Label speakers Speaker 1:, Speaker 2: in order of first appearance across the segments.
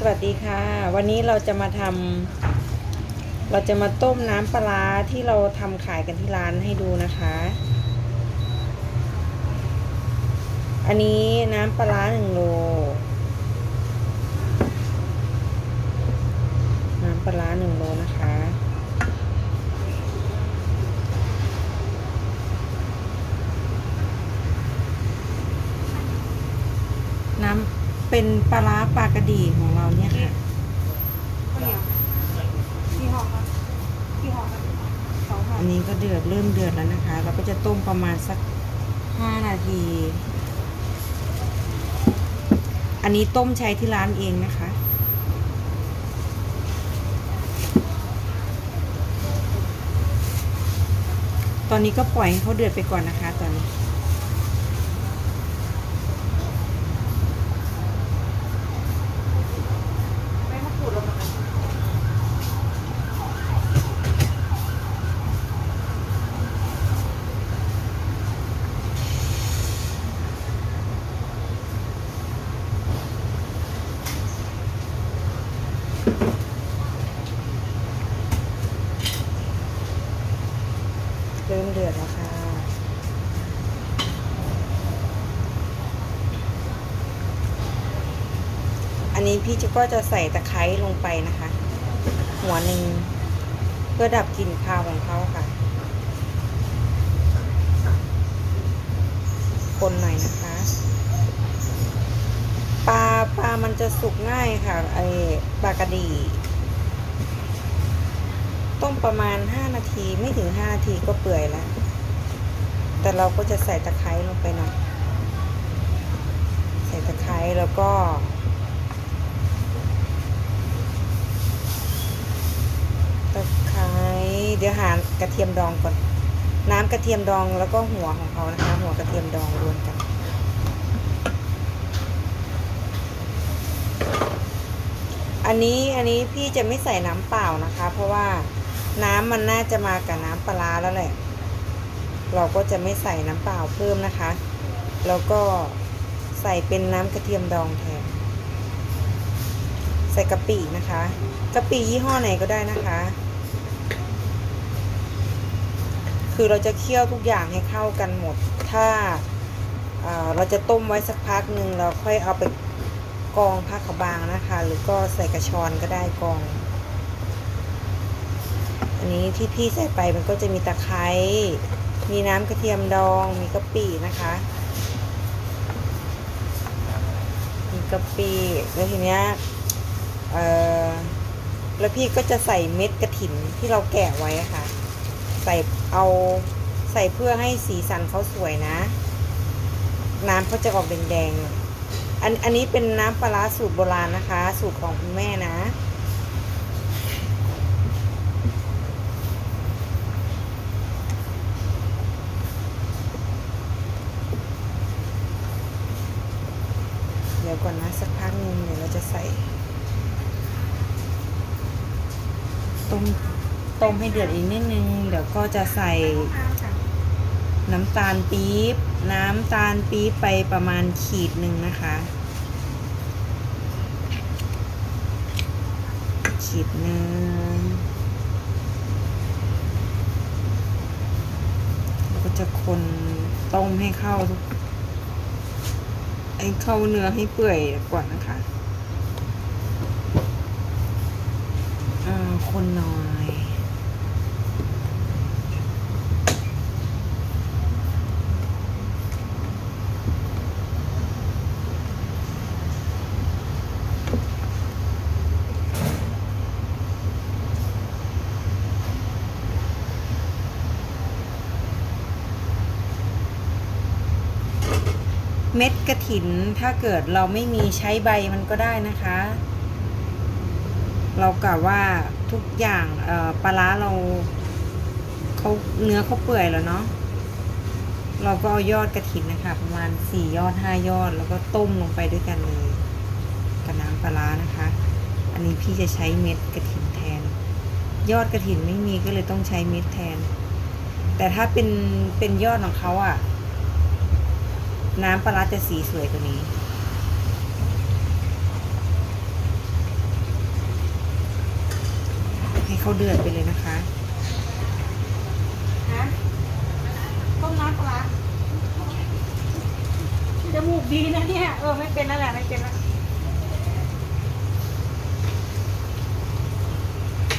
Speaker 1: สวัสดีค่ะ วันนี้เราจะมาทำเราจะมาต้มน้ำปลาที่เราทำขายกันที่ร้านให้ดูนะคะ อันนี้น้ำปลาหนึ่งโลน้ำปลาหนึ่งโลนะคะ น้ำ เป็นปลาร้าปลากระดีของเราเนี่ยค่ะ
Speaker 2: ข้าวเหนียวกี่ห่อคะกี่ห่อคะสองห่อ
Speaker 1: อันนี้ก็เดือดเริ่มเดือดแล้วนะคะ เราก็จะต้มประมาณสักห้านาที อันนี้ต้มใช้ที่ร้านเองนะคะตอนนี้ก็ปล่อยให้เขาเดือดไปก่อนนะคะตอนนี้
Speaker 2: ไม่มะกรูดลงมา
Speaker 1: เริ่มเดือดแล้วค่ะ อันนี้พี่จะก็จะใส่ตะไคร้ลงไปนะคะ หัวหนึ่งเพื่อดับกลิ่นคาวของเขาค่ะ คนหน่อยนะคะ ปลาปลามันจะสุกง่ายค่ะไอปลากระดีต้มประมาณ 5 นาทีไม่ถึง 5 นาทีก็เปื่อยแล้ว แต่เราก็จะใส่ตะไคร้ลงไปหน่อย ใส่ตะไคร้แล้วก็ ตะไคร้เดี๋ยวหากระเทียมดองก่อน น้ำกระเทียมดองแล้วก็หัวของเขานะคะ หัวกระเทียมดองรวมกัน อันนี้อันนี้พี่จะไม่ใส่น้ำเปล่านะคะ เพราะว่าน้ำมันน่าจะมากับน้ำปลาแล้วแหละ เราก็จะไม่ใส่น้ำเปล่าเพิ่มนะคะ แล้วก็ใส่เป็นน้ำกระเทียมดองแทน ใส่กะปินะคะกะปิยี่ห้อไหนก็ได้นะคะ คือเราจะเคี่ยวทุกอย่างให้เข้ากันหมด ถ้าเราจะต้มไว้สักพักหนึ่งเราค่อยเอาไป กองผ้าขาวบางนะคะ หรือก็ใส่กระชอนก็ได้กอง อันนี้ที่พี่ใส่ไปมันก็จะมีตะไคร้มีน้ำกระเทียมดองมีกะปินะคะ มีกะปิแล้วทีเนี้ยเออแล้วพี่ก็จะใส่เม็ดกระถินที่เราแกะไว้ะค่ะ ใส่เอาใส่เพื่อให้สีสันเขาสวยนะ น้ำเขาจะออกแดงๆ อันอันนี้เป็นน้ำปลารสูตรโบราณนะคะ สูตรของคุณแม่นะเดี๋ยวก่อนนะ สักพักหนึงเดี๋ยวเราจะใส่ ต้มต้มให้เดือดอีกนิดนึง เดี๋ยวก็จะใส่น้ำตาลปี๊บ น้ำตาลปี๊บไปประมาณขีดหนึ่งนะคะ ขีดหนึ่งก็จะคนต้มให้เข้าทุกให้เข้าเนื้อให้เปื่อยก่อนนะคะ อ่า คนน่อย เม็ดกระถินถ้าเกิดเราไม่มีใช้ใบมันก็ได้นะคะ เรากะว่าทุกอย่างปลาร้าเราเขาเนื้อเขาเปื่อยแล้วเนาะเราก็เอายอดกระถินนะคะ ประมาณสี่ยอดห้ายอด แล้วก็ต้มลงไปด้วยกันเลยกับน้ำปลาร้านะคะ อันนี้พี่จะใช้เม็ดกระถินแทน ยอดกระถินไม่มีก็เลยต้องใช้เม็ดแทน แต่ถ้าเป็นเป็นยอดของเขาอะ่ะ น้ำปลาร้าจะสีสวยกว่านี้เขาเดือดไปเลยนะคะ
Speaker 2: ฮะต้มน้ำปลาร้าจมูกดีนะเนี่ย เออ ไม่เป็นนั่นแหละ ไม่เป็นแล้ว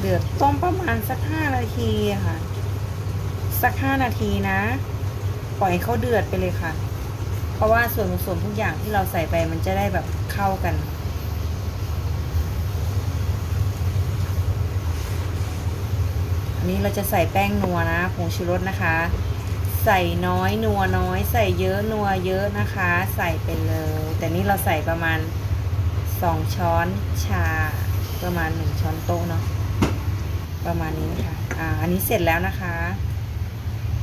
Speaker 1: เดือดต้มประมาณสักห้านาทีอะค่ะ สักห้านาทีนะ ปล่อยให้เขาเดือดไปเลยค่ะ เพราะว่าส่วนผสมทุกอย่างที่เราใส่ไปมันจะได้แบบเข้ากัน อันนี้เราจะใส่แป้งนัวนะผงชูรสนะคะ ใส่น้อยนัวน้อย ใส่เยอะนัวเยอะนะคะ ใส่ไปเลย แต่นี่เราใส่ประมาณสองช้อนชาประมาณหนึ่งช้อนโต๊ะเนาะประมาณนี้ค่ะอ่าอันนี้เสร็จแล้วนะคะ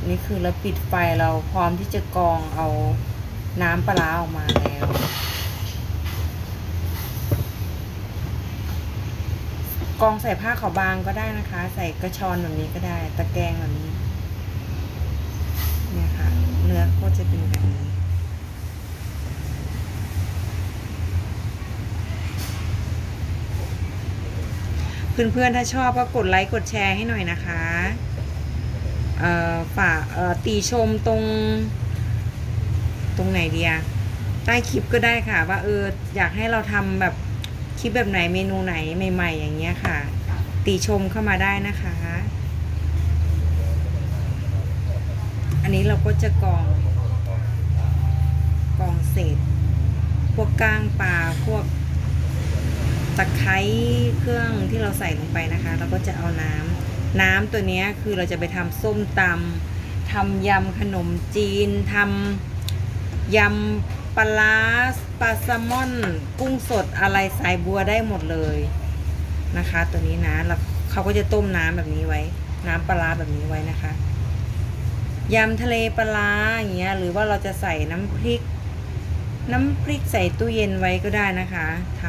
Speaker 1: นนี้คือเราปิดไฟเราพร้อมที่จะกรองเอา น้ำปลาออกมาแล้ว กองใส่ผ้าขาวบางก็ได้นะคะ ใส่กระชอนแบบนี้ก็ได้ ตะแกรงแบบนี้ เนี่ยค่ะ เนื้อก็จะเป็นแบบนี้เพื่อนๆ ถ้าชอบก็กดไลค์กดแชร์ให้หน่อยนะคะเอ่อฝากตีชมตรง ตรงไหนดีอะใต้คลิปก็ได้ค่ะ ว่าเอออยากให้เราทำแบบคลิปแบบไหนเมนูไหนใหม่ ๆ อย่างเงี้ยค่ะตีชมเข้ามาได้นะคะ อันนี้เราก็จะกองกองเศษ พวกก้างปลาพวกตะไคร้เครื่องที่เราใส่ลงไปนะคะ เราก็จะเอาน้ำน้ำตัวนี้คือเราจะไปทำส้มตำทำยำขนมจีนทำ ยำปลาร้าปลาแซลมอน กุ้งสดอะไรสายบัวได้หมดเลยนะคะ ตัวนี้นะแล้วเขาก็จะต้มน้ำแบบนี้ไว้ น้ำปลาแบบนี้ไว้นะคะยำทะเลปลาอย่างเงี้ยหรือว่าเราจะใส่น้ำพริก น้ำพริกใส่ตู้เย็นไว้ก็ได้นะคะท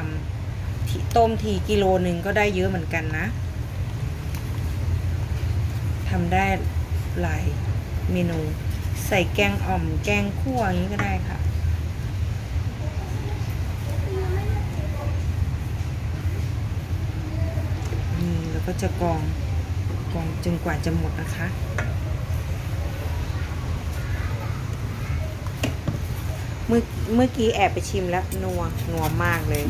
Speaker 1: ำต้มทีกิโลหนึ่งก็ได้เยอะเหมือนกันนะทำได้หลายเมนู ใส่แกงอ่อมแกงคั่วอย่างนี้ก็ได้ค่ะ นี่แล้วก็จะกรองกรองจนกว่าจะหมดนะคะเมื่อเมื่อกี้แอบไปชิมแล้วนัวนัวมากเลย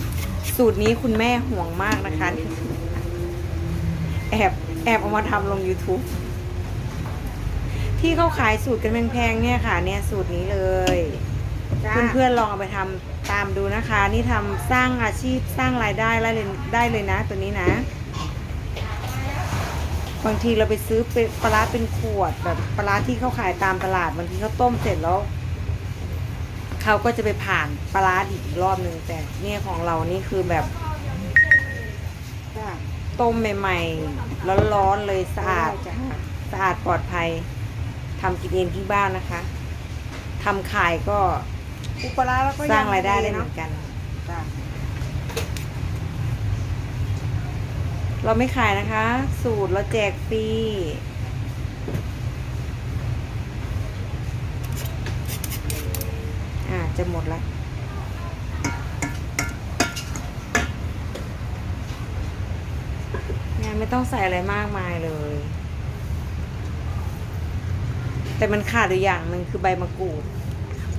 Speaker 1: สูตรนี้คุณแม่ห่วงมากนะคะ แอบแอบเอามาทำลง YouTube ที่เขาขายสูตรกันแพงๆเนี่ยค่ะ เนี่ยสูตรนี้เลย
Speaker 2: จ้า
Speaker 1: เพื่อนๆลองเอาไปทำตามดูนะคะ นี่ทำสร้างอาชีพสร้างรายได้ได้เลยได้เลยนะ ตัวนี้นะ บางทีเราไปซื้อเป็นปลาร้าเป็นขวดแบบปลาร้าที่เขาขายตามตลาดบางทีเขาต้มเสร็จแล้วเขาก็จะไปผ่านปลาร้าอีกรอบหนึ่งแต่เนี่ยของเรานี่คือแบบ
Speaker 2: จ้า
Speaker 1: ต้มใหม่ๆร้อนๆเลยสะอาด
Speaker 2: จ้ะ
Speaker 1: สะอาดปลอดภัย ทำกินเองที่บ้านนะคะทำขายก็
Speaker 2: อุปลาแล้วก็
Speaker 1: สร้างรายได้ได้เห
Speaker 2: เนาะ
Speaker 1: มือนกัน
Speaker 2: จ้า
Speaker 1: เราไม่ขายนะคะ สูตรเราแจกฟรีอ่าจะหมดแล้วงานไม่ต้องใส่อะไรมากมายเลย แต่มันขาดอยู่อย่างหนึ่งคือใบมะกรูด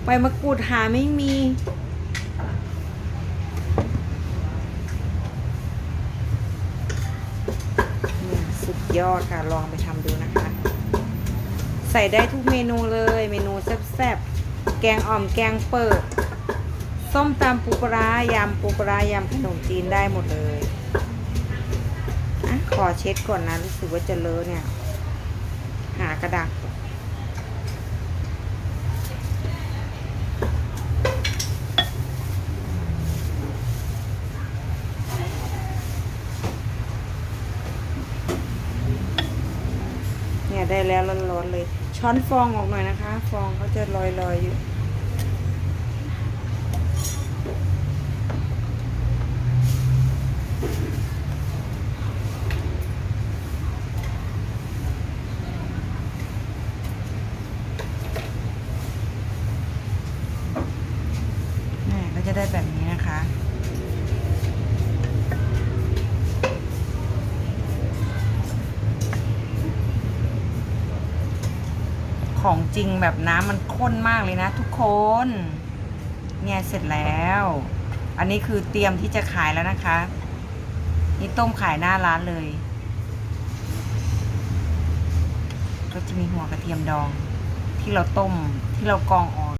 Speaker 1: ใบมะกรูดหาไม่มี สุดยอดค่ะ ลองไปทำดูนะคะ ใส่ได้ทุกเมนูเลย เมนูแซ่บๆ แกงอ่อมแกงเปิด ส้มตำปูปลายำปูปลาร้ายำขนมจีนได้หมดเลยอะขอเช็ดก่อนนะ รู้สึกว่าจะเลอะเนี่ย หากระดาษก่อนเนี่ย ได้แล้วร้อนๆเลย ช้อนฟองออกหน่อยนะคะ ฟองเขาจะลอยๆอยู่ ของจริงแบบน้ำมันข้นมากเลยนะทุกคน เนี่ยเสร็จแล้ว อันนี้คือเตรียมที่จะขายแล้วนะคะ นี่ต้มขายหน้าร้านเลย ก็จะมีหัวกระเทียมดอง ที่เราต้มที่เรากองออก